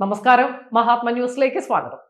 നമസ്കാരം. മഹാത്മ ന്യൂസിലേക്ക് സ്വാഗതം.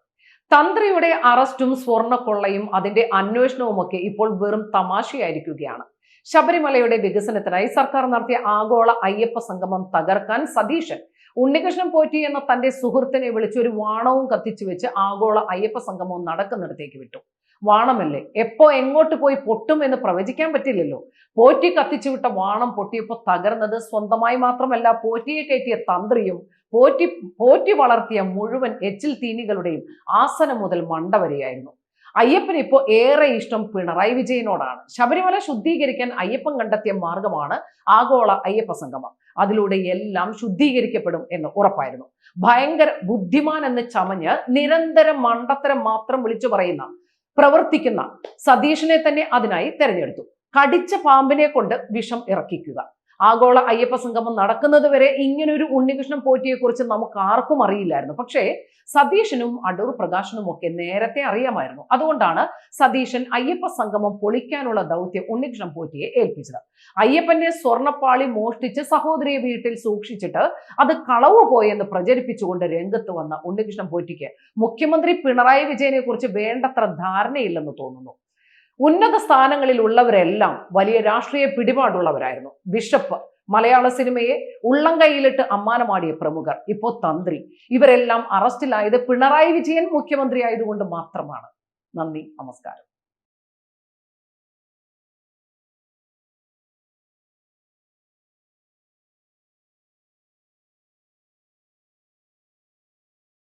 തന്ത്രിയുടെ അറസ്റ്റും സ്വർണക്കൊള്ളയും അതിന്റെ അന്വേഷണവും ഒക്കെ ഇപ്പോൾ വെറും തമാശയായിരിക്കുകയാണ്. ശബരിമലയുടെ വികസനത്തിനായി സർക്കാർ നടത്തിയ ആഗോള അയ്യപ്പ സംഗമം തകർക്കാൻ സതീശൻ ഉണ്ണികൃഷ്ണൻ പോറ്റി എന്ന തന്റെ സുഹൃത്തിനെ വിളിച്ച് ഒരു വാണവും കത്തിച്ചു വെച്ച് ആഗോള അയ്യപ്പ സംഗമം നടക്കുന്നിടത്തേക്ക് വിട്ടു. വാണമല്ലേ? എപ്പോ എങ്ങോട്ട് പോയി പൊട്ടും എന്ന് പ്രവചിക്കാൻ പറ്റില്ലല്ലോ. പോറ്റി കത്തിച്ചു വിട്ട വാണം പൊട്ടിയപ്പോൾ തകർന്നത് സ്വന്തമായി മാത്രമല്ല പോറ്റിയെ കയറ്റിയ തന്ത്രിയും പോറ്റി പോറ്റി വളർത്തിയ മുഴുവൻ എച്ചിൽ തീനികളുടെയും ആസനം മുതൽ മണ്ട വരെയായിരുന്നു. അയ്യപ്പന് ഇപ്പോൾ ഏറെ ഇഷ്ടം പിണറായി വിജയനോടാണ്. ശബരിമല ശുദ്ധീകരിക്കാൻ അയ്യപ്പൻ കണ്ടെത്തിയ മാർഗമാണ് ആഗോള അയ്യപ്പ സംഗമം. അതിലൂടെ എല്ലാം ശുദ്ധീകരിക്കപ്പെടും എന്ന് ഉറപ്പായിരുന്നു. ഭയങ്കര ബുദ്ധിമാൻ എന്ന് ചമഞ്ഞ് നിരന്തരം മണ്ടത്തരം മാത്രം വിളിച്ചു പറയുന്ന പ്രവർത്തിക്കുന്ന സതീഷിനെ തന്നെ അതിനായി തെരഞ്ഞെടുത്തു. കടിച്ച പാമ്പിനെ കൊണ്ട് വിഷം ഇറക്കിക്കുക. ആഗോള അയ്യപ്പ സംഗമം നടക്കുന്നത് വരെ ഇങ്ങനൊരു ഉണ്ണികൃഷ്ണൻ പോറ്റിയെ കുറിച്ച് നമുക്ക് ആർക്കും അറിയില്ലായിരുന്നു. പക്ഷേ സതീശനും അടൂർ പ്രകാശനും ഒക്കെ നേരത്തെ അറിയാമായിരുന്നു. അതുകൊണ്ടാണ് സതീശൻ അയ്യപ്പ സംഗമം പൊളിക്കാനുള്ള ദൗത്യം ഉണ്ണികൃഷ്ണൻ പോറ്റിയെ ഏൽപ്പിച്ചത്. അയ്യപ്പന്റെ സ്വർണപ്പാളി മോഷ്ടിച്ച് സഹോദരിയെ വീട്ടിൽ സൂക്ഷിച്ചിട്ട് അത് കളവ് പോയെന്ന് പ്രചരിപ്പിച്ചുകൊണ്ട് രംഗത്ത് വന്ന ഉണ്ണികൃഷ്ണൻ പോറ്റിക്ക് മുഖ്യമന്ത്രി പിണറായി വിജയനെ കുറിച്ച് വേണ്ടത്ര ധാരണയില്ലെന്ന് തോന്നുന്നു. ഉന്നത സ്ഥാനങ്ങളിൽ ഉള്ളവരെല്ലാം വലിയ രാഷ്ട്രീയ പിടിപാടുള്ളവരായിരുന്നു. ബിഷപ്പ് മലയാള സിനിമയെ ഉള്ളം കൈയിലിട്ട് അമ്മാനമാടിയ പ്രമുഖർ ഇപ്പോൾ തന്ത്രി. ഇവരെല്ലാം അറസ്റ്റിലായത് പിണറായി വിജയൻ മുഖ്യമന്ത്രി ആയതുകൊണ്ട് മാത്രമാണ്. നന്ദി നമസ്കാരം.